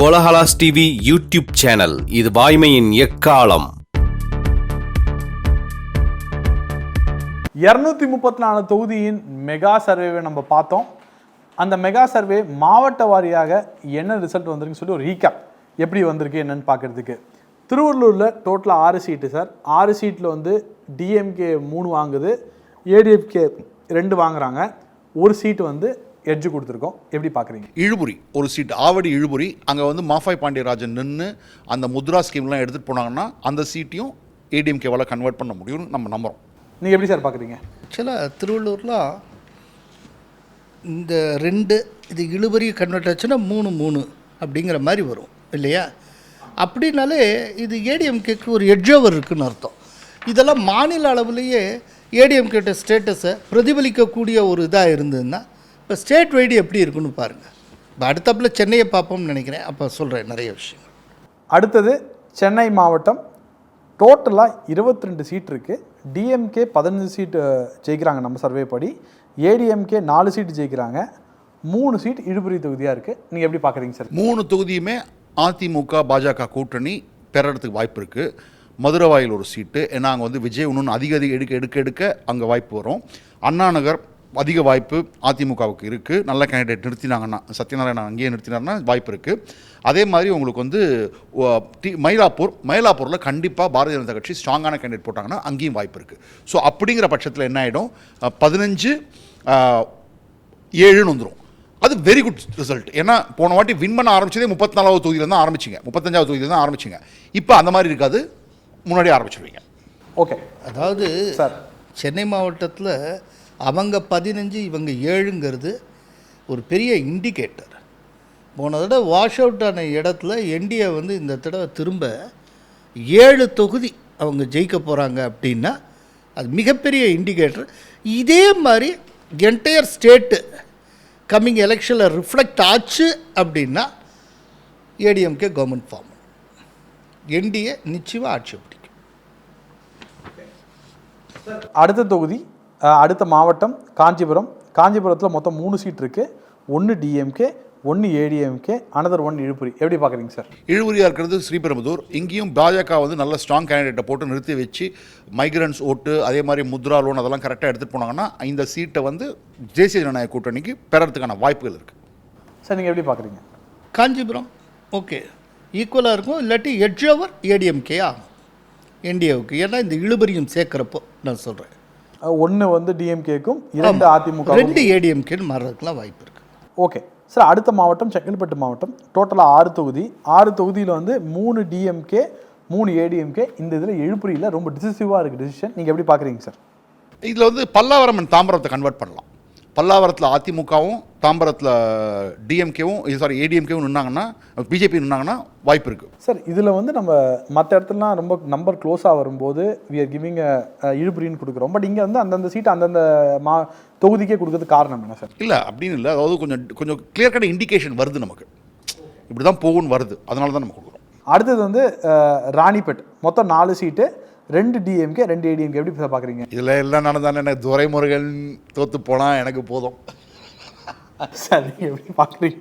Kolahalas TV YouTube channel இது வாய்மையின் எக்காலம். இரநூத்தி முப்பத்தி நாலு தொகுதியின் மெகா சர்வேவை நம்ம பார்த்தோம். அந்த மெகா சர்வே மாவட்ட வாரியாக என்ன ரிசல்ட் வந்திருக்குன்னு சொல்லி ஒரு ரீகேப் எப்படி வந்திருக்கு என்னன்னு பார்க்கறதுக்கு. திருவள்ளூரில் டோட்டலாக ஆறு சீட்டு சார் ஆறு சீட்டில் வந்து டிஎம்கே மூணு வாங்குது. ஏடிஎஃப்கே ரெண்டு வாங்குறாங்க. ஒரு சீட்டு வந்து எட்ஜு கொடுத்துருக்கோம். எப்படி பார்க்குறீங்க? இழுபுரி ஒரு சீட் ஆவடி இழுபுரி அங்கே வந்து மாஃபாய் பாண்டியராஜன் நின்று அந்த முத்ரா ஸ்கீம்லாம் எடுத்துகிட்டு போனாங்கன்னா அந்த சீட்டையும் ஏடிஎம்கேவால் கன்வெர்ட் பண்ண முடியும்னு நம்ம நம்புகிறோம் நீங்கள் எப்படி சார் பார்க்குறீங்க? ஆக்சுவலாக திருவள்ளூரில் இந்த ரெண்டு இது இழுபறி கன்வெர்ட் ஆச்சுன்னா மூணு மூணு அப்படிங்கிற மாதிரி வரும் இல்லையா? அப்படின்னாலே இது ஏடிஎம்கேக்கு ஒரு எட்ஜோவர் இருக்குன்னு அர்த்தம். இதெல்லாம் மாநில அளவுலேயே ஏடிஎம்கேட்ட ஸ்டேட்டஸை பிரதிபலிக்கக்கூடிய ஒரு இதாக இருந்ததுன்னா இப்போ ஸ்டேட் வைடு எப்படி இருக்குன்னு பாருங்கள் இப்போ அடுத்தப்பில் சென்னையை பார்ப்போம்னு நினைக்கிறேன். அப்போ சொல்கிறேன் நிறைய விஷயங்கள். அடுத்தது சென்னை மாவட்டம். டோட்டலாக 22 ரெண்டு சீட் இருக்குது டிஎம்கே பதினஞ்சு சீட்டு ஜெயிக்கிறாங்க நம்ம சர்வே படி. ஏடிஎம்கே நாலு சீட்டு ஜெயிக்கிறாங்க. மூணு சீட் இழுபறி தொகுதியாக இருக்குது நீங்கள் எப்படி பார்க்குறீங்க சார் மூணு தொகுதியுமே அதிமுக பாஜக கூட்டணி பெறறதுக்கு வாய்ப்பு இருக்குது மதுரவாயில் ஒரு சீட்டு ஏன்னா அங்கே வந்து விஜய் இன்னொன்று அதிக அதிக எடுக்க எடுக்க எடுக்க அங்கே வாய்ப்பு வரும். அண்ணா நகர் அதிக வாய்ப்பு அதிமுகவுக்கு இருக்குது நல்ல கேண்டிடேட் நிறுத்தினாங்கன்னா சத்யநாராயணன் அங்கேயே நிறுத்தினார்னா வாய்ப்பு இருக்குது அதே மாதிரி உங்களுக்கு வந்து டி மயிலாப்பூர் மயிலாப்பூரில் கண்டிப்பாக பாரதிய ஜனதா கட்சி ஸ்ட்ராங்கான கேண்டிடேட் போட்டாங்கன்னா அங்கேயும் வாய்ப்பு இருக்குது ஸோ அப்படிங்கிற பட்சத்தில் என்ன ஆகிடும் பதினஞ்சு ஏழுன்னு வந்துடும் அது வெரி குட் ரிசல்ட் ஏன்னா போன வாட்டி வின் பண்ண ஆரம்பிச்சதே முப்பத்தி நாலாவது தொகுதியில் தான் ஆரம்பிச்சிங்க. முப்பத்தஞ்சாவது தொகுதியில் தான் ஆரம்பிச்சிங்க. இப்போ அந்த மாதிரி இருக்காது. முன்னாடியே ஆரம்பிச்சிருவீங்க. ஓகே அதாவது சார். சென்னை மாவட்டத்தில் அவங்க பதினஞ்சு இவங்க ஏழுங்கிறது ஒரு பெரிய இண்டிகேட்டர். போன தடவை வாஷ் அவுட் ஆன இடத்துல என்டிஏ வந்து இந்த தடவை திரும்ப ஏழு தொகுதி அவங்க ஜெயிக்க போகிறாங்க அப்படின்னா அது மிகப்பெரிய இண்டிகேட்டர். இதே மாதிரி என்டையர் ஸ்டேட்டு கம்மிங் எலெக்ஷனில் ரிஃப்ளெக்ட் ஆச்சு அப்படின்னா ஏடிஎம்கே கவர்மெண்ட் ஃபார்ம். என்டிஏ நிச்சயமாக ஆட்சி பிடிக்கும். அடுத்த தொகுதி அடுத்த மாவட்டம் காஞ்சிபுரம். காஞ்சிபுரத்தில் மொத்தம் மூணு சீட் இருக்குது ஒன்று டிஎம்கே ஒன்று ஏடிஎம்கே அனதர் ஒன் இழுபறி எப்படி பார்க்குறீங்க சார் இழுவரியாக இருக்கிறது ஸ்ரீபெரும்புதூர். இங்கேயும் பாஜக வந்து நல்ல ஸ்ட்ராங் கேண்டிடேட்டை போட்டு நிறுத்தி வச்சு மைக்ரன்ஸ் ஓட்டு அதே மாதிரி முத்ரா லோன் அதெல்லாம் கரெக்டாக எடுத்துகிட்டு போனாங்கன்னா இந்த சீட்டை வந்து தேசிய ஜனநாயக கூட்டணிக்கு பெறறதுக்கான வாய்ப்புகள் இருக்குது சார் நீங்கள் எப்படி பார்க்குறீங்க? காஞ்சிபுரம். ஓகே. ஈக்குவலாக இருக்கும். இல்லாட்டி எட்ஜ் ஓவர் ஏடிஎம்கே ஆகும். என்டிஏவுக்கு ஏன்னா இந்த இழுபறியும் சேர்க்குறப்போ நான் சொல்கிறேன் ஒன்று வந்து டிஎம்கேக்கும் இரண்டு அதிமுக ரெண்டு ஏடிஎம்கேன்னு மாறுறதுக்குலாம் வாய்ப்பு இருக்குது ஓகே சார் அடுத்த மாவட்டம் செங்கல்பட்டு மாவட்டம். டோட்டலாக ஆறு தொகுதி. ஆறு தொகுதியில் வந்து மூணு டிஎம்கே மூணு ஏடிஎம்கே இந்த இதில் எழுப்புரியில் ரொம்ப டிசிசிவாக இருக்குது டிசிஷன் நீங்கள் எப்படி பார்க்குறீங்க சார் இதில் வந்து பல்லாவரம் and தாம்பரத்தை கன்வெர்ட் பண்ணலாம். பல்லாவரத்தில் அதிமுகவும் தாம்பரத்தில் டிஎம்கேவும் சாரி ஏடிஎம்கேவும் நின்னாங்கன்னா பிஜேபி நின்னாங்கன்னா வாய்ப்பு இருக்குது சார் இதில் வந்து நம்ம மற்ற இடத்துலலாம் ரொம்ப நம்பர் க்ளோஸாக வரும்போது வி ஆர் கிவிங் இழுப்புரின்னு கொடுக்குறோம். பட் இங்கே வந்து அந்தந்த சீட் அந்தந்த மா தொகுதிக்கே கொடுக்கறதுக்கு காரணம் என்ன சார்? இல்லை அப்படின்னு இல்லை. அதாவது கொஞ்சம் கொஞ்சம் கிளியர் கட் இண்டிகேஷன் வருது நமக்கு. இப்படி தான் போகும்னு வருது. அதனால தான் நம்ம கொடுக்குறோம். அடுத்தது வந்து ராணிப்பேட். மொத்தம் நாலு சீட்டு ரெண்டு டிஎம்கே ரெண்டு ஏடிஎம்கே எப்படி சார் பார்க்குறீங்க இதில் எல்லாம் நடந்தாலும் எனக்கு துரைமுருகன் தோற்று போனால் எனக்கு போதும். சார் எப்படி பார்க்குறீங்க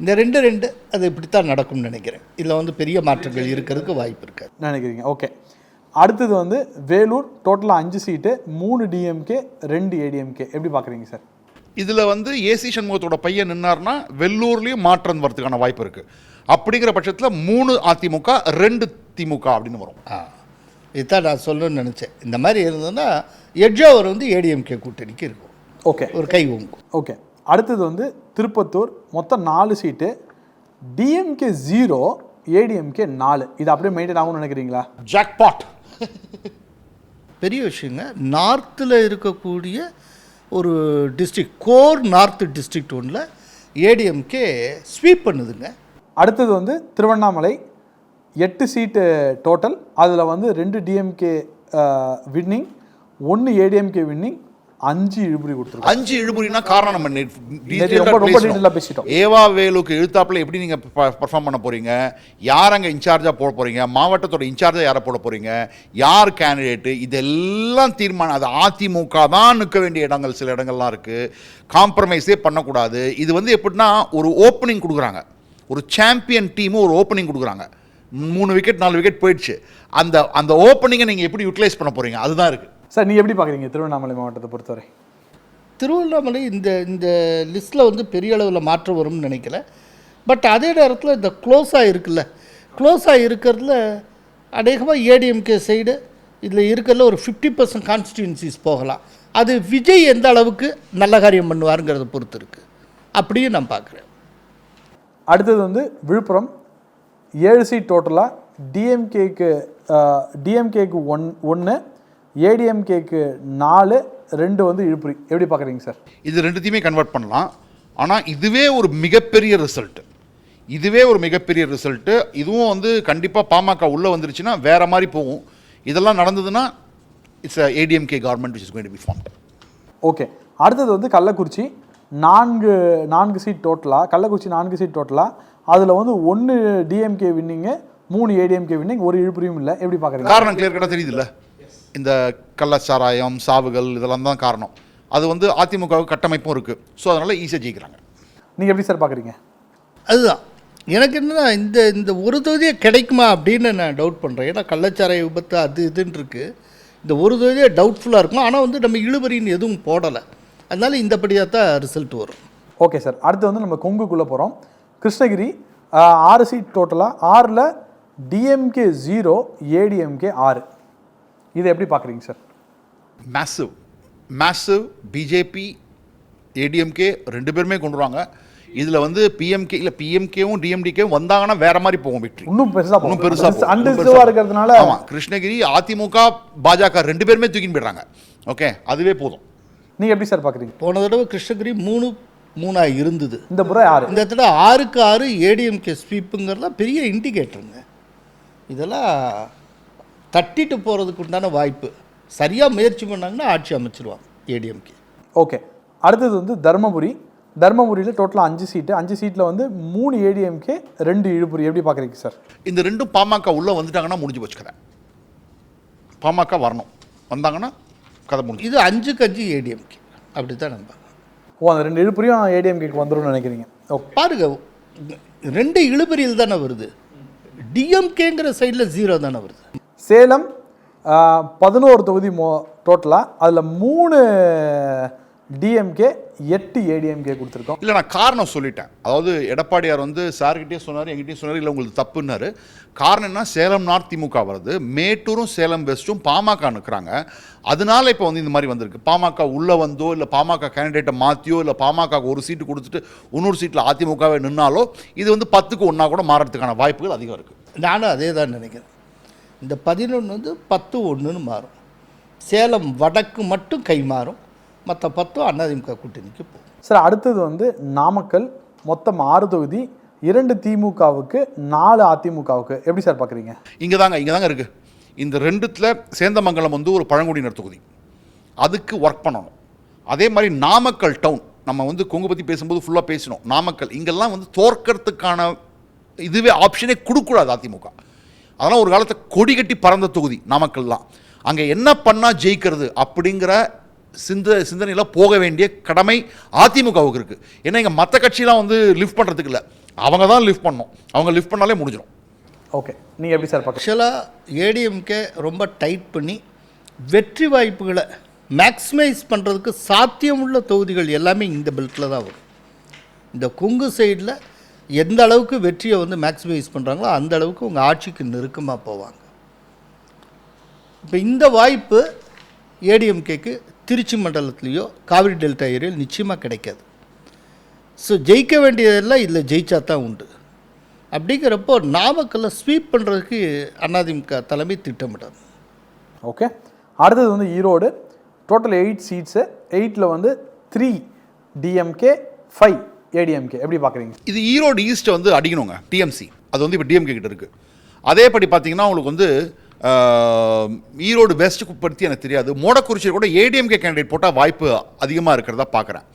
இந்த ரெண்டு ரெண்டு அது இப்படித்தான் நடக்கும்னு நினைக்கிறேன். இதில் வந்து பெரிய மாற்றங்கள் இருக்கிறதுக்கு வாய்ப்பு இருக்காது. நினைக்கிறீங்க. ஓகே அடுத்தது வந்து வேலூர் டோட்டலாக அஞ்சு சீட்டு மூணு டிஎம்கே ரெண்டு ஏடிஎம்கே எப்படி பார்க்குறீங்க சார்? இதில் வந்து ஏசி சண்முகத்தோட பையன் நின்னார்னா வெள்ளூர்லேயும் மாற்றம் வரதுக்கான வாய்ப்பு இருக்குது அப்படிங்கிற பட்சத்தில் மூணு அதிமுக ரெண்டு திமுக அப்படின்னு வரும். இதுதான் நான் சொல்லணும்னு நினச்சேன். இந்த மாதிரி இருந்ததுன்னா எட்ஜோவர் வந்து ஏடிஎம்கே கூட்டணிக்கு இருக்கும். ஓகே. ஒரு கை ஓங்கும். ஓகே. அடுத்தது வந்து திருப்பத்தூர் மொத்தம் நாலு சீட்டு. டிஎம்கே ஜீரோ ஏடிஎம்கே நாலு. இது அப்படியே மெயின்டைன் ஆகும்னு நினைக்கிறீங்களா? ஜாக்பாட் பெரிய விஷயங்க நார்த்தில் இருக்கக்கூடிய ஒரு டிஸ்ட்ரிக்ட் கோர் நார்த் டிஸ்ட்ரிக்ட் ஒன்றில் ஏடிஎம்கே ஸ்வீப் பண்ணுதுங்க. அடுத்தது வந்து திருவண்ணாமலை எட்டு சீட்டு டோட்டல் அதில் வந்து ரெண்டு டிஎம்கே வின்னிங் ஒன்று ஏடிஎம்கே வின்னிங் அஞ்சு இழுபறி கொடுத்துருக்கோம் அஞ்சு இழுபறினா காரணம் நம்ம ரொம்ப- ரொம்ப பேசிட்டோம். ஏவா வேலுக்கு எழுத்தாப்புல எப்படி நீங்க பர்ஃபார்ம் பண்ண போறீங்க? யார் அங்க இன்சார்ஜா போட போறீங்க? மாவட்டத்தோட இன்சார்ஜா யாரை போட போறீங்க? யார் கேண்டிடேட் இதெல்லாம் தீர்மானம் அது அதிமுக தான் நிற்க வேண்டிய இடங்கள் சில இடங்கள்லாம் இருக்கு. காம்ப்ரமைஸே பண்ணக்கூடாது. இது வந்து எப்படின்னா ஒரு ஓப்பனிங் கொடுக்குறாங்க. ஒரு சாம்பியன் டீமும் ஒரு ஓப்பனிங் கொடுக்குறாங்க. மூணு விக்கெட் நாலு விக்கெட் போயிடுச்சு. அந்த அந்த ஓப்பனிங்கை நீங்கள் எப்படி யூட்டிலைஸ் பண்ண போகிறீங்க அதுதான் இருக்குது சார் நீ எப்படி பார்க்குறீங்க திருவண்ணாமலை மாவட்டத்தை பொறுத்தவரை? திருவண்ணாமலை இந்த இந்த லிஸ்ட்டில் வந்து பெரிய அளவில் மாற்றம் வரும்னு நினைக்கல. பட் அதே நேரத்தில் இந்த க்ளோஸாக இருக்குல்ல. க்ளோஸாக இருக்கிறதுல அநேகமாக ஏடிஎம்கே சைடு இதில் இருக்கிறதுல ஒரு ஃபிஃப்டி பர்சன்ட் கான்ஸ்டியூன்சிஸ் போகலாம். அது விஜய் எந்த அளவுக்கு நல்ல காரியம் பண்ணுவாருங்கிறத பொறுத்து இருக்குது அப்படியும் நான் பார்க்குறேன் அடுத்தது வந்து விழுப்புரம் ஏழு சீட் டோட்டலாக டிஎம்கேக்கு டிஎம்கேக்கு ஒன் ஒன்று ஏடிஎம்கேக்கு நாலு ரெண்டு வந்து இழுப்புரி எப்படி பார்க்குறீங்க சார்? இது ரெண்டுத்தையுமே கன்வெர்ட் பண்ணலாம். ஆனால் இதுவே ஒரு மிகப்பெரிய ரிசல்ட் இதுவே ஒரு மிகப்பெரிய ரிசல்ட்டு இதுவும் வந்து கண்டிப்பாக பாமக உள்ளே வந்துருச்சுன்னா வேற மாதிரி போகும். இதெல்லாம் நடந்ததுன்னா it's ADMK government which is going to be formed okay. அடுத்தது வந்து கள்ளக்குறிச்சி. நான்கு நான்கு சீட் டோட்டலாக கள்ளக்குறிச்சி நான்கு சீட் டோட்டலாக அதில் வந்து ஒன்று டிஎம்கே வின்னிங்கு மூணு ஏடிஎம்கே வின்னிங் ஒரு இழுப்புரியும் இல்லை. எப்படி பார்க்குறீங்க காரணம் கிளியர் கட்டாக தெரியுதுல்ல? இந்த கள்ளச்சாராயம் சாவுகள் இதெல்லாம் தான் காரணம். அது வந்து அதிமுகவுக்கு கட்டமைப்பும் இருக்குது ஸோ அதனால் ஈஸியாக ஜெயிக்கிறாங்க. நீங்கள் எப்படி சார் பார்க்குறீங்க அதுதான். எனக்கு என்னன்னா இந்த இந்த ஒரு தொகுதியே கிடைக்குமா அப்படின்னு நான் டவுட் பண்ணுறேன் ஏன்னா கள்ளச்சாராய விபத்து அது இதுன்னு இருக்குது இந்த ஒரு தொகுதியே டவுட்ஃபுல்லாக இருக்கும். ஆனால் வந்து நம்ம இழுபறின்னு எதுவும் போடலை. அதனால இந்தபடியாக தான் ரிசல்ட் வரும். ஓகே சார் அடுத்து வந்து நம்ம கொங்குக்குள்ளே போகிறோம் கிருஷ்ணகிரி ஆறு சீட் டோட்டலாக ஆறில் டிஎம்கே ஜீரோ ஏடிஎம்கே ஆறு. இதை எப்படி பார்க்குறீங்க sir massive massive BJP ADMK ரெண்டு பேருமே கொண்டு வருவாங்க. இதில் வந்து பிஎம்கே இல்லை பிஎம்கேவும் டிஎம்டிகேவும் வந்தாங்கன்னா வேற மாதிரி போகும் வெற்றி இன்னும் பெருசாக இன்னும் பெருசா போகும். இன்னும் அன்டிஸ்டர்வாக பெருசா இருக்கிறதுனால ஆமா கிருஷ்ணகிரி அதிமுக பாஜக ரெண்டு பேருமே தூக்கின்னு போயிடுறாங்க. ஓகே அதுவே போதும். நீங்கள் எப்படி சார் பார்க்குறீங்க? போன தடவை கிருஷ்ணகிரி மூணு மூணாக இருந்தது. இந்த முறை ஆறு. இந்த தடவை ஆறுக்கு ஆறு ஏடிஎம்கே ஸ்வீப்புங்கிறதுலாம் பெரிய இண்டிகேட்டருங்க இதெல்லாம் தட்டிட்டு போகிறதுக்கு உண்டான வாய்ப்பு. சரியாக முயற்சி பண்ணாங்கன்னா ஆட்சி அமைச்சிருவாங்க ஏடிஎம்கே ஓகே அடுத்தது வந்து தர்மபுரி. தர்மபுரியில் டோட்டலாக அஞ்சு சீட்டு அஞ்சு சீட்டில் வந்து மூணு ஏடிஎம்கே ரெண்டு இழுப்புரி எப்படி பார்க்குறீங்க சார் இந்த ரெண்டும் பாமக உள்ள வந்துட்டாங்கன்னா முடிஞ்சு போச்சு கதை. பாமக வரணும். வந்தாங்கன்னா கதை முடிஞ்சு இது அஞ்சுக்கு அஞ்சு ஏடிஎம்கே அப்படி தான் நம்ப ஓ அந்த ரெண்டு இழுப்புரியும் ஏடிஎம்கேக்கு வந்துரும்னு நினைக்கிறீங்க. ஓகே பாருங்க ரெண்டு இழுபறியில் தானே வருது. டிஎம்கேங்கிற சைடில் ஜீரோ தானே வருது. சேலம் பதினோரு தொகுதி மோ டோட்டலாக அதில் மூணு டிஎம்கே எட்டு ஏடிஎம்கே கொடுத்துருக்கோம். இல்லை நான் காரணம் சொல்லிட்டேன். அதாவது எடப்பாடியார் வந்து சார்கிட்டே சொன்னார் எங்கிட்டயும் சொன்னார் இல்லை உங்களுக்கு தப்புன்னாரு. காரணம் என்ன சேலம் நார்த் திமுக வருது மேட்டூரும் சேலம் வெஸ்ட்டும் பாமக நிற்கிறாங்க அதனால இப்போ வந்து இந்த மாதிரி வந்திருக்கு. பாமக உள்ளே வந்தோ இல்லை பாமக கேண்டிடேட்டை மாற்றியோ இல்லை பாமக ஒரு சீட்டு கொடுத்துட்டு இன்னொரு சீட்டில் அதிமுகவே நின்னாலோ இது வந்து பத்துக்கு ஒன்றா கூட மாறதுக்கான வாய்ப்புகள் அதிகம் இருக்குது நானும் அதே தான் நினைக்கிறேன். இந்த பதினொன்று வந்து பத்து ஒன்றுன்னு மாறும். சேலம் வடக்கு மட்டும் கை மாறும். மற்ற பத்தும் அதிமுக கூட்டணிக்கு போகும். சார் அடுத்தது வந்து நாமக்கல் மொத்தம் ஆறு தொகுதி இரண்டு திமுகவுக்கு நாலு அதிமுகவுக்கு. எப்படி சார் பார்க்குறீங்க இங்கே தாங்க இங்கே தாங்க இருக்குது இந்த ரெண்டுத்தில் சேந்தமங்கலம் வந்து ஒரு பழங்குடியினர் தொகுதி. அதுக்கு ஒர்க் பண்ணணும். அதே மாதிரி நாமக்கல் டவுன் நம்ம வந்து கொங்கு பற்றி பேசும்போது ஃபுல்லாக பேசினோம். நாமக்கல் இங்கெல்லாம் வந்து தோற்கறதுக்கான இதுவே ஆப்ஷனே கொடுக்கூடாது அதிமுக. அதெல்லாம் ஒரு காலத்தை கொடி கட்டி பறந்த தொகுதி நாமக்கல்லாம். அங்கே என்ன பண்ணால் ஜெயிக்கிறது அப்படிங்கிற சிந்த சிந்தனையில் போக வேண்டிய கடமை அதிமுகவுக்கு இருக்குது ஏன்னா இங்கே மற்ற கட்சியெலாம் வந்து லிஃப்ட் பண்ணுறதுக்கு இல்லை. அவங்க தான் லிஃப்ட் பண்ணணும். அவங்க லிஃப்ட் பண்ணாலே முடிஞ்சிடும் ஓகே. நீங்கள் எப்படி சார் பார்க்குறீங்க? ஆக்சுவலாக ஏடிஎம்கே ரொம்ப டைட் பண்ணி வெற்றி வாய்ப்புகளை மேக்ஸிமைஸ் பண்ணுறதுக்கு சாத்தியமுள்ள தொகுதிகள் எல்லாமே இந்த பெல்ட்டில் தான் வரும். இந்த கொங்கு சைடில் எந்த அளவுக்கு வெற்றியை வந்து மேக்ஸிமைஸ் பண்ணுறாங்களோ அந்த அளவுக்கு உங்கள் ஆட்சிக்கு நெருக்கமாக போவாங்க. இப்போ இந்த வாய்ப்பு ஏடிஎம்கேக்கு திருச்சி மண்டலத்துலேயோ காவிரி டெல்டா ஏரியாவில் நிச்சயமாக கிடைக்காது. ஸோ ஜெயிக்க வேண்டியதெல்லாம் இதில் ஜெயிச்சா தான் உண்டு. அப்படிங்கிறப்போ நாமக்கல்ல ஸ்வீப் பண்ணுறதுக்கு அதிமுக தலைமை திட்டமிட்டாங்க ஓகே அடுத்தது வந்து ஈரோடு. டோட்டல் எயிட் சீட்ஸு எயிட்டில் வந்து த்ரீ டிஎம்கே ஃபைவ் ஏடிஎம்கே எப்படி பார்க்குறீங்க? இது ஈரோடு ஈஸ்ட்டை வந்து அடிக்கணுங்க டிஎம்சி அது வந்து இப்போ டிஎம்கே கிட்ட இருக்குது அதேபடி பார்த்தீங்கன்னா உங்களுக்கு வந்து ஈரோடு வெஸ்ட்டுக்கு பற்றி எனக்கு தெரியாது. மோடக்குறிச்சியில் கூட ஏடிஎம்கே கேண்டிடேட் போட்டால் வாய்ப்பு அதிகமாக இருக்கிறதா பார்க்குறேன்.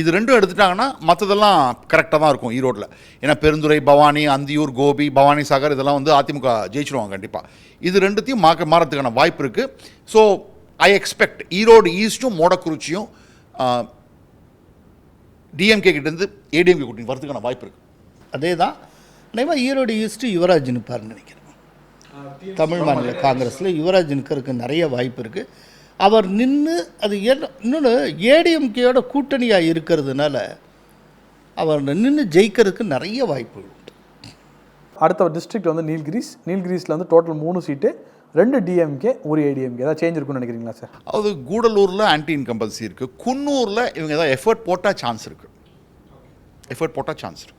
இது ரெண்டும் எடுத்துட்டாங்கன்னா மற்றதெல்லாம் கரெக்டாக தான் இருக்கும் ஈரோட்டில் ஏன்னா பெருந்துறை பவானி அந்தியூர் கோபி பவானி சாகர் இதெல்லாம் வந்து அதிமுக ஜெயிச்சிருவாங்க கண்டிப்பாக இது ரெண்டுத்தையும் மாக்க மாறதுக்கான வாய்ப்பு இருக்குது ஸோ ஐ எக்ஸ்பெக்ட் ஈரோடு ஈஸ்ட்டும் மோடக்குறிச்சியும் டிஎம்கே கிட்டேருந்து ஏடிஎம்கே கூட்டணி வரதுக்கான வாய்ப்பு இருக்குது அதே தான் நினைவாக ஈரோடு ஈஸ்ட்டு யுவராஜ் நிற்பார்னு நினைக்கிறேன். தமிழ் மாநில காங்கிரஸில் யுவராஜ் நிற்கிறதுக்கு நிறைய வாய்ப்பு இருக்குது அவர் நின்று அது இன்னொன்று ஏடிஎம்கேயோட கூட்டணியாக இருக்கிறதுனால அவர் நின்று ஜெயிக்கிறதுக்கு நிறைய வாய்ப்புகள் உண்டு. அடுத்த டிஸ்ட்ரிக்ட் வந்து நீல்கிரிஸ். நீல்கிரிஸில் வந்து டோட்டல் மூணு சீட்டு ரெண்டு டிஎம்கே ஒரு ஏடிஎம்கே ஏதாவது சேஞ்ச் இருக்கும்னு நினைக்கிறீங்களா சார் அது கூடலூரில் ஆன்டி இன்கம்பல்சி இருக்குது குன்னூரில் இவங்க ஏதாவது எஃபர்ட் போட்டால் சான்ஸ் இருக்குது எஃபர்ட் போட்டால் சான்ஸ் இருக்குது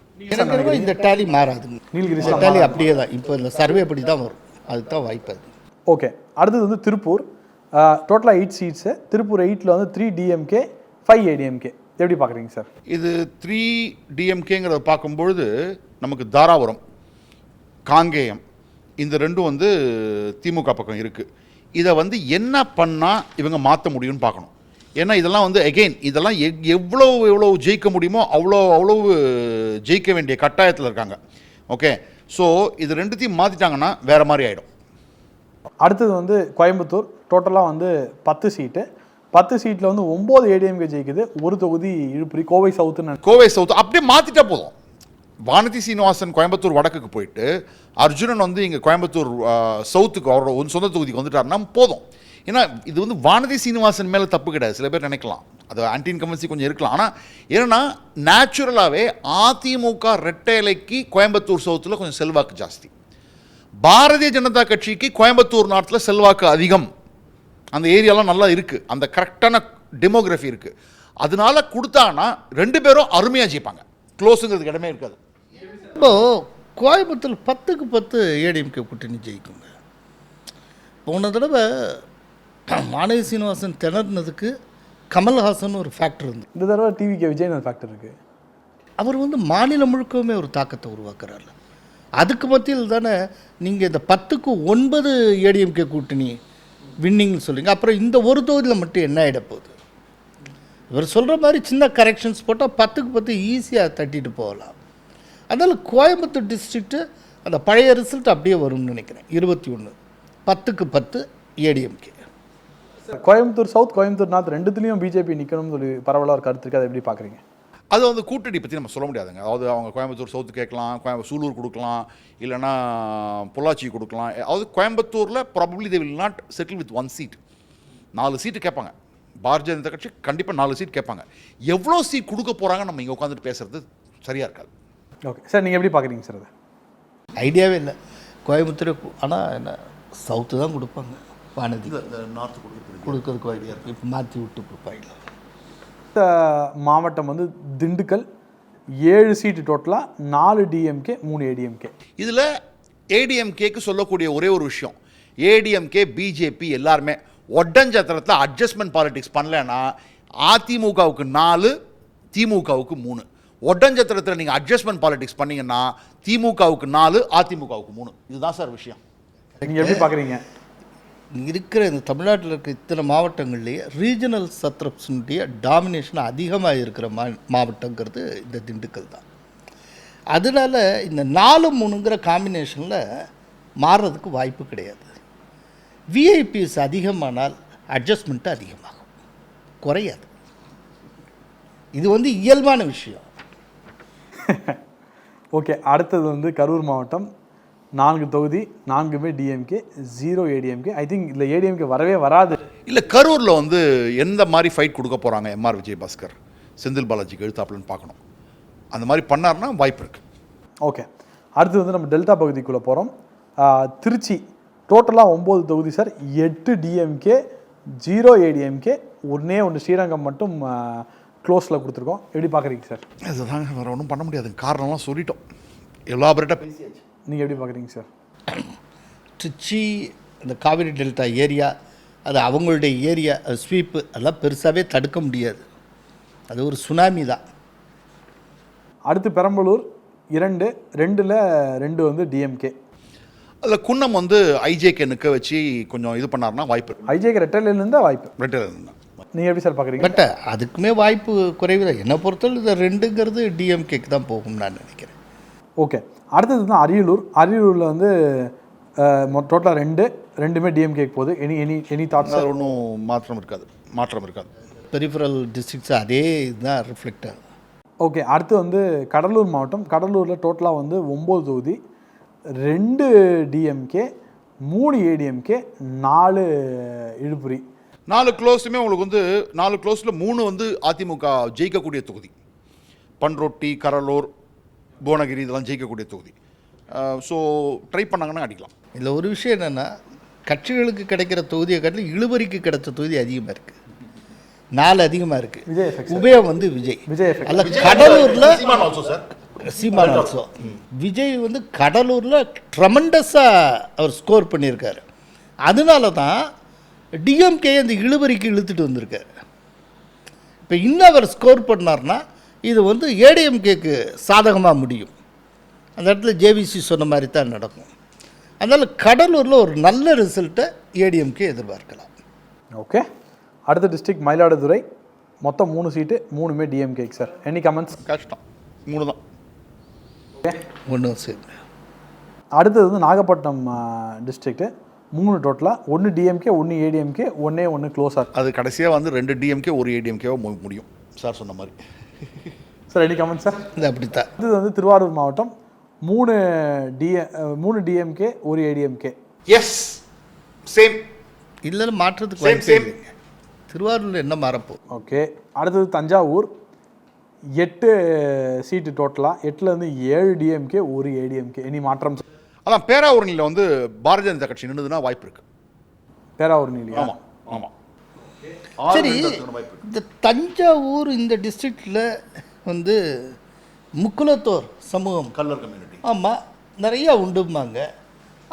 இந்த டேலி மாறாதுங்க. நீலகிரி டேலி அப்படியே தான். இப்போ இந்த சர்வே படி தான் வரும். அதுக்கு தான் வாய்ப்பு அது. ஓகே அடுத்தது வந்து திருப்பூர். டோட்டலாக எயிட் சீட்ஸு திருப்பூர் எயிட்டில் வந்து த்ரீ டிஎம்கே ஃபைவ் ஏடிஎம்கே எப்படி பார்க்குறீங்க சார்? இது த்ரீ டிஎம்கேங்கிறத பார்க்கும்பொழுது நமக்கு தாராபுரம் காங்கேயம் இந்த ரெண்டும் வந்து திமுக பக்கம் இருக்குது இதை வந்து என்ன பண்ணால் இவங்க மாற்ற முடியும்னு பார்க்கணும். ஏன்னா இதெல்லாம் வந்து எகெயின் இதெல்லாம் எவ் எவ்வளோ எவ்வளோ ஜெயிக்க முடியுமோ அவ்வளோ அவ்வளவு ஜெயிக்க வேண்டிய கட்டாயத்தில் இருக்காங்க. ஓகே ஸோ இது ரெண்டுத்தையும் மாற்றிட்டாங்கன்னா வேறு மாதிரி ஆகிடும் அடுத்தது வந்து கோயம்புத்தூர். டோட்டலாக வந்து பத்து சீட்டு பத்து சீட்டில் வந்து ஒம்பது ஏடிஎம்கே ஜெயிக்குது. ஒரு தொகுதி இழுப்புரி கோவை சவுத்துன்னு கோவை சவுத் அப்படியே மாற்றிட்டா போதும். வானதி சீனிவாசன் கோயம்புத்தூர் வடக்குக்கு போயிட்டு அர்ஜுனன் வந்து இங்கே கோயம்புத்தூர் சவுத்துக்கு அவரோட ஒரு சொந்த தொகுதிக்கு வந்துட்டாருன்னா போதும். ஏன்னா இது வந்து வானதி சீனிவாசன் மேலே தப்பு கிடையாது. சில பேர் நினைக்கலாம். அது ஆன்டி இன்கம்பன்சி கொஞ்சம் இருக்கலாம். ஆனால் ஏன்னா நேச்சுரலாகவே அதிமுக ரெட்டை இலைக்கு கோயம்புத்தூர் சவுத்தில் கொஞ்சம் செல்வாக்கு ஜாஸ்தி. பாரதிய ஜனதா கட்சிக்கு கோயம்புத்தூர் நாட்டில் செல்வாக்கு அதிகம். அந்த ஏரியாலாம் நல்லா இருக்குது அந்த கரெக்டான டெமோகிராஃபி இருக்குது அதனால கொடுத்தாங்கன்னா ரெண்டு பேரும் அருமையாக ஜெயிப்பாங்க. க்ளோஸுங்கிறதுக்கு இடமே இருக்காது. இப்போ கோயம்புத்தூர் பத்துக்கு பத்து ஏடிஎம்கே கூட்டணி ஜெயிக்குங்க. போன தடவை மாணவி சீனிவாசன் திணறினதுக்கு கமல்ஹாசன் ஒரு ஃபேக்டர் இருந்து. இந்த தடவை டிவிகே விஜயன் ஃபேக்டர் இருக்குது அவர் வந்து மாநிலம் முழுக்கவுமே ஒரு தாக்கத்தை உருவாக்குறாரு அதுக்கு மத்தியில் தானே நீங்கள் இந்த பத்துக்கு ஒன்பது ஏடிஎம்கே கூட்டணி வின்னிங்னு சொல்றீங்க. அப்புறம் இந்த ஒரு தொகுதியில் மட்டும் என்ன ஆகிட போகுது? இவர் சொல்கிற மாதிரி சின்ன கரெக்ஷன்ஸ் போட்டால் பத்துக்கு பத்து ஈஸியாக தட்டிட்டு போகலாம். அதனால் கோயம்புத்தூர் டிஸ்ட்ரிக்ட்டு அந்த பழைய ரிசல்ட் அப்படியே வரும்னு நினைக்கிறேன். இருபத்தி ஒன்று பத்துக்கு பத்து ADMK Coimbatore south Coimbatore north ரெண்டுத்துலேயும் BJP நிற்கணும்னு சொல்லி பரவலாக ஒரு கருத்து இருக்குது அதை எப்படி பார்க்குறீங்க? அது வந்து கூட்டணி பற்றி நம்ம சொல்ல முடியாதுங்க. அதாவது அவங்க கோயம்புத்தூர் சவுத்து கேட்கலாம் கோயம்பு சூலூர் கொடுக்கலாம் இல்லைன்னா பொள்ளாச்சி கொடுக்கலாம். அதாவது கோயம்புத்தூரில் probably they will not settle with one seat நாலு சீட்டு கேட்பாங்க. பாரதிய ஜனதா கட்சி கண்டிப்பாக நாலு சீட் கேட்பாங்க. எவ்வளோ சீட் கொடுக்க போகிறாங்க நம்ம இங்கே உட்காந்துட்டு பேசுறது சரியாக இருக்காது. ஓகே சார் நீங்கள் எப்படி பார்க்குறீங்க சார் அதை? ஐடியாவே இல்லை. கோயம்புத்தூர் ஆனால் என்ன சவுத்து தான் கொடுப்பாங்க. வானதி. நார்த்து கொடுக்குறது கொடுக்கறதுக்கு ஐடியா இருக்குது இப்போ மாற்றி விட்டு கொடுப்பாங்க இந்த மாவட்டம் வந்து திண்டுக்கல். ஏழு சீட்டு டோட்டலாக நாலு டிஎம்கே மூணு ஏடிஎம்கே இதில் ஏடிஎம்கேக்கு சொல்லக்கூடிய ஒரே ஒரு விஷயம். ஏடிஎம்கே பிஜேபி எல்லாருமே ஒட்டஞ்சத்திரத்தில் அட்ஜஸ்ட்மெண்ட் பாலிடிக்ஸ் பண்ணலன்னா அதிமுகவுக்கு நாலு திமுகவுக்கு மூணு. ஒட்டஞ்சத்திரத்தில் நீங்கள் அட்ஜஸ்ட்மெண்ட் பாலிடிக்ஸ் பண்ணீங்கன்னா திமுகவுக்கு நாலு அதிமுகவுக்கு மூணு. இதுதான் சார் விஷயம். நீங்கள் எப்படி பார்க்குறீங்க இருக்கிற இந்த தமிழ்நாட்டில் இருக்க இத்தனை மாவட்டங்கள்லேயே ரீஜனல் சத்ரப்ஸினுடைய டாமினேஷன் அதிகமாக இருக்கிற மா மாவட்டங்கிறது இந்த திண்டுக்கல் தான். அதனால இந்த நாலு மூணுங்கிற காம்பினேஷனில் மாறுறதுக்கு வாய்ப்பு கிடையாது. விஐபிஎஸ் அதிகமானால் அட்ஜஸ்ட்மெண்ட்டு அதிகமாகும். குறையாது. இது வந்து இயல்பான விஷயம். ஓகே அடுத்தது வந்து கரூர் மாவட்டம் நான்கு தொகுதி நான்குமே DMK zero ADMK I think இதில் ஏடிஎம்கே வரவே வராது. இல்லை கரூரில் வந்து எந்த மாதிரி ஃபைட் கொடுக்க போகிறாங்க எம்ஆர் விஜயபாஸ்கர்? செந்தில் பாலாஜிக்கு எழுத்தாப்புலன்னு பார்க்கணும். அந்த மாதிரி பண்ணாருன்னா வாய்ப்பு இருக்குது ஓகே அடுத்து வந்து நம்ம டெல்டா பகுதிக்குள்ளே போகிறோம் திருச்சி. டோட்டலாக ஒம்பது தொகுதி சார் எட்டு டிஎம்கே ஜீரோ ஏடிஎம்கே ஒன்றே ஒன்று ஸ்ரீரங்கம் மட்டும் க்ளோஸில் கொடுத்துருக்கோம். எப்படி பார்க்குறீங்க சார் இதுதாங்க வேறு ஒன்றும் பண்ண முடியாது காரணம்லாம் சொல்லிட்டோம். எலாபரேட்டாக பேசியாச்சு. நீங்கள் எப்படி பார்க்குறீங்க சார் திருச்சி இந்த காவிரி டெல்டா ஏரியா அது அவங்களுடைய ஏரியா அது ஸ்வீப்பு அதெல்லாம் பெருசாகவே தடுக்க முடியாது. அது ஒரு சுனாமி தான். அடுத்து பெரம்பலூர் இரண்டு ரெண்டில் ரெண்டு வந்து டிஎம்கே அதில் குன்னம் வந்து ஐஜேகே நிற்க வச்சு கொஞ்சம் இது பண்ணாருன்னா வாய்ப்பு இருக்கு. ஐஜேக்கு ரெட்டலேருந்து வாய்ப்பு ரெட்டர் நீங்கள் எப்படி சார் பார்க்குறீங்க பட் அதுக்குமே வாய்ப்பு குறைவு தான். என்னை பொறுத்தவரை இது ரெண்டுங்கிறது டிஎம்கேக்கு தான் போகும்னு நான் நினைக்கிறேன். ஓகே. அடுத்தது வந்து அரியலூர். அரியலூரில் வந்து டோட்டலாக ரெண்டு ரெண்டுமே டிஎம்கேக்கு போகுது. எனி எனி எனி தாட்ஸ் ஒன்றும் மாற்றம் இருக்காது. மாற்றம் இருக்காது. பெரிஃபரல் டிஸ்ட்ரிக்ஸ் அதே இதுதான் ரிஃப்ளெக்ட் ஆகுது. ஓகே அடுத்து வந்து கடலூர் மாவட்டம். கடலூரில் டோட்டலாக வந்து ஒம்பது தொகுதி ரெண்டு டிஎம்கே மூணு ஏடிஎம்கே நாலு இழுப்புரி நாலு க்ளோஸுமே உங்களுக்கு வந்து நாலு க்ளோஸில் மூணு வந்து அதிமுக ஜெயிக்கக்கூடிய தொகுதி. பன்ரொட்டி கடலூர் புவனகிரி இதெல்லாம் ஜெயிக்கக்கூடிய தொகுதி. ஸோ ட்ரை பண்ணாங்கன்னா அடிக்கலாம். இதில் ஒரு விஷயம் என்னென்னா கட்சிகளுக்கு கிடைக்கிற தொகுதியை காட்டிலும் இழுபறிக்கு கிடைச்ச தொகுதி அதிகமாக இருக்குது நாலு அதிகமாக இருக்குது. உபயம் வந்து விஜய். விஜய். அல்ல கடலூரில் Seeman also sir Seeman also Vijay வந்து கடலூரில் ட்ரமண்டஸாக அவர் ஸ்கோர் பண்ணியிருக்காரு. அதனால தான் டிஎம்கே அந்த இழுபறிக்கு இழுத்துட்டு வந்திருக்காரு. இப்போ இன்னும் அவர் ஸ்கோர் பண்ணார்னா இது வந்து ஏடிஎம்கேக்கு சாதகமாக முடியும். அந்த இடத்துல ஜேவிசி சொன்ன மாதிரி தான் நடக்கும். அதனால் கடலூரில் ஒரு நல்ல ரிசல்ட்டை ஏடிஎம்கே எதிர்பார்க்கலாம். ஓகே. அடுத்த டிஸ்ட்ரிக்ட் மயிலாடுதுறை. மொத்தம் மூணு சீட்டு மூணுமே டிஎம்கேக்கு சார் எனி கமெண்ட்ஸ் கஷ்டம். மூணு தான் ஒன்றும் சரி. அடுத்தது வந்து நாகப்பட்டினம் டிஸ்ட்ரிக்ட்டு மூணு டோட்டலாக ஒன்று டிஎம்கே ஒன்று ஏடிஎம்கே ஒன்றே ஒன்று க்ளோஸாக அது கடைசியாக வந்து ரெண்டு டிஎம்கே ஒரு ஏடிஎம்கேவோ முடியும். சார் சொன்ன மாதிரி. சார் எனி கமெண்ட் சார் இது அப்படித்தான். அடுத்தது வந்து திருவாரூர் மாவட்டம். மூணு டிஎ மூணு டிஎம்கே ஒரு ஏடிஎம்கே எஸ் சேம் இல்லைன்னு மாற்றத்துக்கு same. இல்லைங்க. திருவாரூரில் என்ன மாறப்போ? ஓகே அடுத்தது தஞ்சாவூர். எட்டு சீட்டு டோட்டலாக எட்டில் வந்து ஏழு டிஎம்கே ஒரு ஏடிஎம்கே இனி மாற்றம் அதான் பேராவூரணியில் வந்து பாரதிய ஜனதா கட்சி நின்றுதுன்னா வாய்ப்பு இருக்கு. பேராவூர் இல்லையா ஆமாம் ஆமாம் சரி இந்த தஞ்சாவூர் இந்த டிஸ்ட்ரிக்டில் வந்து முக்குலத்தோர் சமூகம். கல்லர் கம்யூனிட்டி ஆமாம் நிறையா உண்டுமாங்க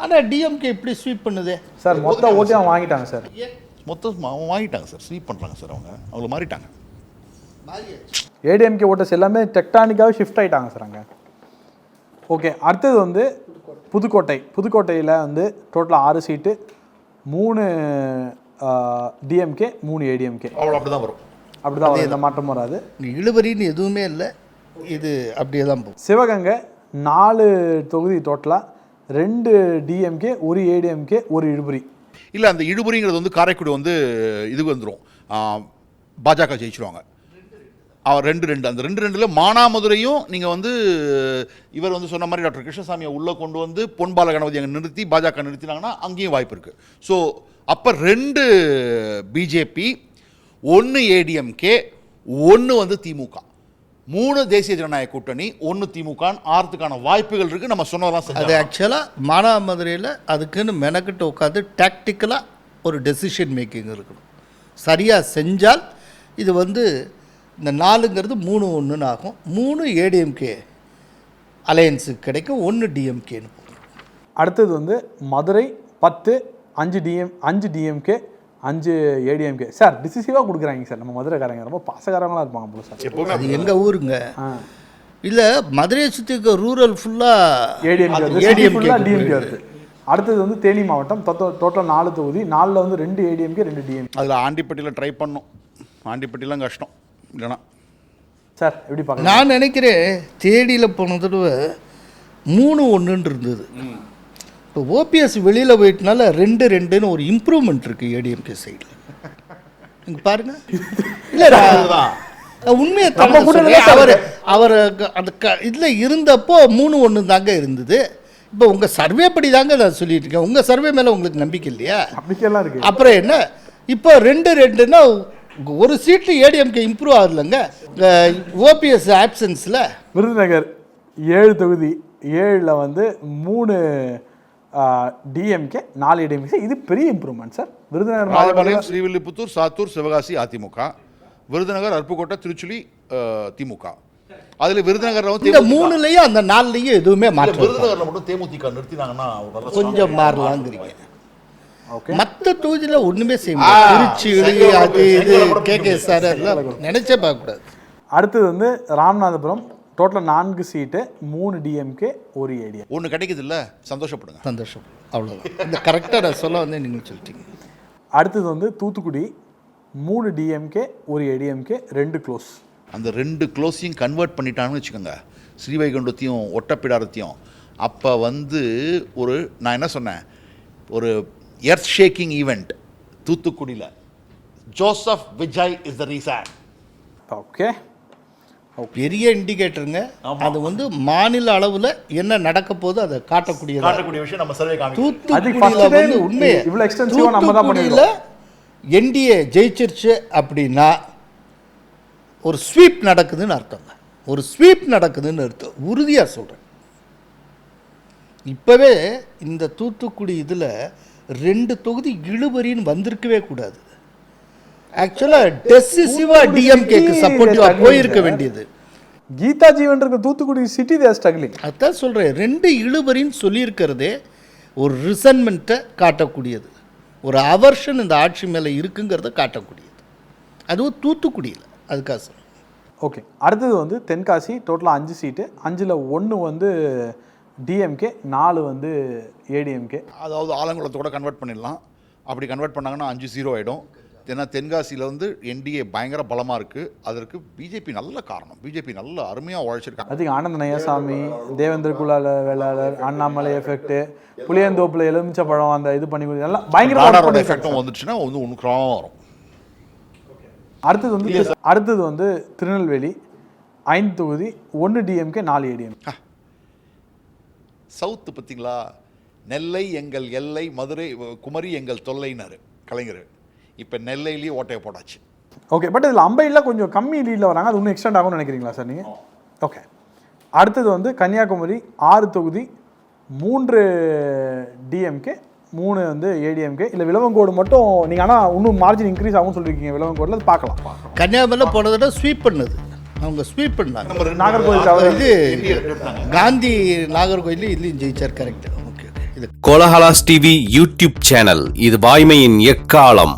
ஆனால் டிஎம்கே இப்படி ஸ்வீப் பண்ணுதே? சார் மொத்த ஓட்டையும் வாங்கிட்டாங்க சார். மொத்தம் அவங்க வாங்கிட்டாங்க சார். ஸ்வீப் பண்ணுறாங்க சார் அவங்க. அவங்க மாறிட்டாங்க. ஏடிஎம்கே ஓட்டர்ஸ் எல்லாமே டெக்டானிக்காகவே ஷிஃப்ட் ஆகிட்டாங்க சார் அங்கே. ஓகே அடுத்தது வந்து புதுக்கோட்டை. புதுக்கோட்டையில் வந்து டோட்டலாக ஆறு சீட்டு மூணு டிஎம்கே மூணு ஏடிஎம்கே அவ்வளோ அப்படி தான் வரும். அப்படி தான். எந்த மாற்றம் வராது. இழுபறின்னு எதுவுமே இல்லை. இது அப்படியே தான் போகும். சிவகங்கை நாலு தொகுதி டோட்டலாக ரெண்டு டிஎம்கே ஒரு ஏடிஎம்கே ஒரு இழுபறி. இல்லை அந்த இழுபறிங்கிறது வந்து காரைக்குடி வந்து இது வந்துடும் பாஜக ஜெயிச்சிருவாங்க. அவர் ரெண்டு ரெண்டு. அந்த ரெண்டு ரெண்டில் மானாமதுரையும் நீங்கள் வந்து இவர் வந்து சொன்ன மாதிரி டாக்டர் கிருஷ்ணசாமியை உள்ளே கொண்டு வந்து பொன்பால கணபதி அங்கே நிறுத்தி பாஜக நிறுத்தினாங்கன்னா அங்கேயும் வாய்ப்பு இருக்குது ஸோ அப்போ ரெண்டு பிஜேபி ஒன்று ஏடிஎம்கே ஒன்று வந்து திமுக மூணு தேசிய ஜனநாயக கூட்டணி ஒன்று திமுக ஆறதுக்கான வாய்ப்புகள் இருக்குது நம்ம சொன்னதெல்லாம் அது ஆக்சுவலாக மானாமதுரையில் அதுக்குன்னு மெனக்கிட்டு உட்காந்து டாக்டிக்கலாக ஒரு டெசிஷன் மேக்கிங் இருக்கணும். சரியாக செஞ்சால் இது வந்து இந்த நாலுங்கிறது மூணு ஒன்றுன்னு ஆகும். மூணு ஏடிஎம்கே அலையன்ஸுக்கு கிடைக்கும் ஒன்று டிஎம்கேன்னு அடுத்தது வந்து மதுரை பத்து அஞ்சு டிஎம் அஞ்சு டிஎம்கே அஞ்சு ஏடிஎம்கே சார் டிசிசிவாக கொடுக்குறாங்க சார் நம்ம மதுரைக்காரங்க ரொம்ப பாசகாரங்களாக இருப்பாங்க போல சார் எப்போவுமே அது எங்கள் ஊருங்க? ஆ. இல்லை மதுரையை சுற்றி இருக்க ரூரல் ஃபுல்லாக ஏடிஎம்கே ஃபுல்லாக டிஎம்கே வருது. அடுத்தது வந்து தேனி மாவட்டம். டோட்டல் நாலு தொகுதி. நாலில் வந்து ரெண்டு ஏடிஎம்கே ரெண்டு டிஎம்கே அதில் ஆண்டிப்பட்டியில் ட்ரை பண்ணோம். ஆண்டிப்பட்டிலாம் கஷ்டம். இல்லைனா சார் எப்படி பார்க்கலாம் நான் நினைக்கிறேன் தேடியில் போன தடவை மூணு ஒன்றுன்னு இருந்தது. இப்போ ஓபிஎஸ் வெளியில் போயிட்டனால ரெண்டு ரெண்டுன்னு ஒரு இம்ப்ரூவ்மெண்ட் இருக்குது ஏடிஎம்கே சைடில் இங்கே பாருங்க. இல்லை உண்மையை நம்ம கூட அவர் அவர். அந்த க இதில் இருந்தப்போ மூணு ஒன்று தாங்க இருந்தது. இப்போ உங்கள் சர்வே படி தாங்க நான் சொல்லிட்டு இருக்கேன். உங்கள் சர்வே மேலே உங்களுக்கு நம்பிக்கை இல்லையா? நம்பிக்கையெல்லாம் இருக்கு. அப்புறம் என்ன? இப்போ ரெண்டு ரெண்டுன்னா ஒரு சீட்டு ஏடிஎம்கே இம்ப்ரூவ் ஆகலைங்க. ஓபிஎஸ் ஆப்சன்ஸில் விருதுநகர் ஏழு தொகுதி ஏழில் வந்து மூணு டிஎம்கே நாலு ஏடிஎம்கே இது பெரிய இம்ப்ரூவ்மெண்ட் சார் விருதுநகர் ஸ்ரீவில்லிபுத்தூர் சாத்தூர் சிவகாசி அதிமுக. விருதுநகர் அருப்புக்கோட்டை திருச்சுழி திமுக. அதில் விருதுநகரில் வந்து இந்த. மூணுலையும் அந்த நாலுலையும் எதுவுமே இருக்காது. விருதுநகர்ல மட்டும் தேமுதிக நிறுத்தினாங்கன்னா கொஞ்சம் மாறலாங்கிறீங்க. ஓகே மற்ற தொகுதியில் ஒன்றுமே செய்ய திருச்சி அது இது கே கே சார் எல்லாம் நினைச்சே பார்க்கக்கூடாது. அடுத்தது வந்து ராமநாதபுரம் டோட்டல் நான்கு சீட்டு மூணு டிஎம்கே ஒரு ஏடிஎம் ஒன்று கிடைக்குது இல்ல சந்தோஷப்படுங்க. சந்தோஷம். அவ்வளோதான் இந்த கரெக்டாக நான் சொல்ல வந்து நீங்கள் சொல்லிட்டீங்க. அடுத்தது வந்து தூத்துக்குடி மூணு டிஎம்கே ஒரு ஏடிஎம்கே ரெண்டு க்ளோஸ் அந்த ரெண்டு க்ளோஸையும் கன்வெர்ட் பண்ணிட்டாங்கன்னு வச்சுக்கோங்க. ஸ்ரீவைகுண்டத்தையும் ஒட்டப்பிடாரத்தையும். அப்போ வந்து ஒரு நான் என்ன சொன்னேன்? ஒரு எர்த் ஷேக்கிங் ஈவெண்ட் தூத்துக்குடியில். Joseph Vijay is the reason okay பெரிய இண்டிகேட்டருங்க அது வந்து மாநில அளவில் என்ன நடக்க போதோ அதை காட்டக்கூடியது. காட்டக்கூடிய விஷயம் நம்ம சர்வே தூத்துக்குடியில் வந்து உண்மையை இவ்வளவு extensive ஆ நம்ம தான் தூத்துக்குடியில் என்டிஏ ஜெயிச்சிருச்சு அப்படின்னா ஒரு ஸ்வீப் நடக்குதுன்னு அர்த்தங்க. ஒரு ஸ்வீப் நடக்குதுன்னு அர்த்தம். உறுதியாக சொல்கிறேன் இப்போவே இந்த தூத்துக்குடி இதில் ரெண்டு தொகுதி இழுபறின்னு வந்திருக்கவே கூடாது. ஆக்சுவலாக டெசிசிவாக டிஎம்கேக்கு சப்போர்ட்டிவாக போயிருக்க வேண்டியது. கீதா ஜீவன் இருக்க தூத்துக்குடி சிட்டி தேர் ஸ்ட்ரகிளிங் அதான் சொல்கிறேன் ரெண்டு இழுபறின்னு சொல்லியிருக்கிறதே ஒரு ரிசன்மெண்ட்டை காட்டக்கூடியது. ஒரு அவர்ஷன் இந்த ஆட்சி மேலே இருக்குங்கிறத காட்டக்கூடியது. அதுவும் தூத்துக்குடியில் அதுக்காக சொல்றேன். ஓகே அடுத்தது வந்து தென்காசி டோட்டலாக அஞ்சு சீட்டு அஞ்சில் ஒன்று வந்து டிஎம்கே நாலு வந்து ஏடிஎம்கே அதாவது ஆலங்குளத்தோட கன்வெர்ட் பண்ணிடலாம். அப்படி கன்வெர்ட் பண்ணாங்கன்னா அஞ்சு ஜீரோ ஆகிடும் ஏன்னா தென்காசியில் வந்து என்டிஏ பயங்கர பலமாக இருக்குது அதற்கு பிஜேபி நல்ல காரணம். பிஜேபி நல்ல அருமையாக உழைச்சிருக்காங்க. அதுக்கு ஆனந்த நயசாமி தேவேந்திர குலால வேளாளர் அண்ணாமலை எஃபெக்ட் புளியந்தோப்புல எலுமிச்சை பழம் அந்த இது பண்ணி நாடாரோட பண்ணிருக்காங்க. எஃபெக்டும் வந்துச்சுன்னா வந்து ஒன்று கிராமம் வரும். அடுத்தது வந்து அடுத்தது வந்து திருநெல்வேலி ஐந்து தொகுதி ஒன்று டிஎம்கே நாலு ஏடிஎம் சவுத்து பார்த்தீங்களா? நெல்லை எங்கள் எல்லை மதுரை குமரி எங்கள் தொல்லைனாரு கலைஞர். இப்போ நெல்லையிலேயே ஓட்டையை போட்டாச்சு. ஓகே பட் இதில் அம்பையில் கொஞ்சம் கம்மி லீடில் வராங்க. அது இன்னும் எக்ஸ்டெண்ட் ஆகும்னு நினைக்கிறீங்களா சார் நீங்கள் ஓகே அடுத்தது வந்து கன்னியாகுமரி ஆறு தொகுதி மூன்று டிஎம்கே மூணு வந்து ஏடிஎம்கே இல்லை விலவங்கோடு மட்டும் நீங்கள் ஆனால் இன்னும் மார்ஜின் இன்க்ரீஸ் ஆகும்னு சொல்லியிருக்கீங்க விலவங்கோடில் அது பார்க்கலாம். கன்னியாகுமரியில் போன தடவை ஸ்வீப் பண்ணது. அவங்க ஸ்வீப் பண்ணாங்க. நாகர்கோவில் இது காந்தி நாகர்கோயில் இதுலேயும் ஜெயிச்சார் கரெக்ட் ஓகே ஓகே இது கோலஹலாஸ் டிவி யூடியூப் சேனல். இது வாய்மையின் எக்காலம்.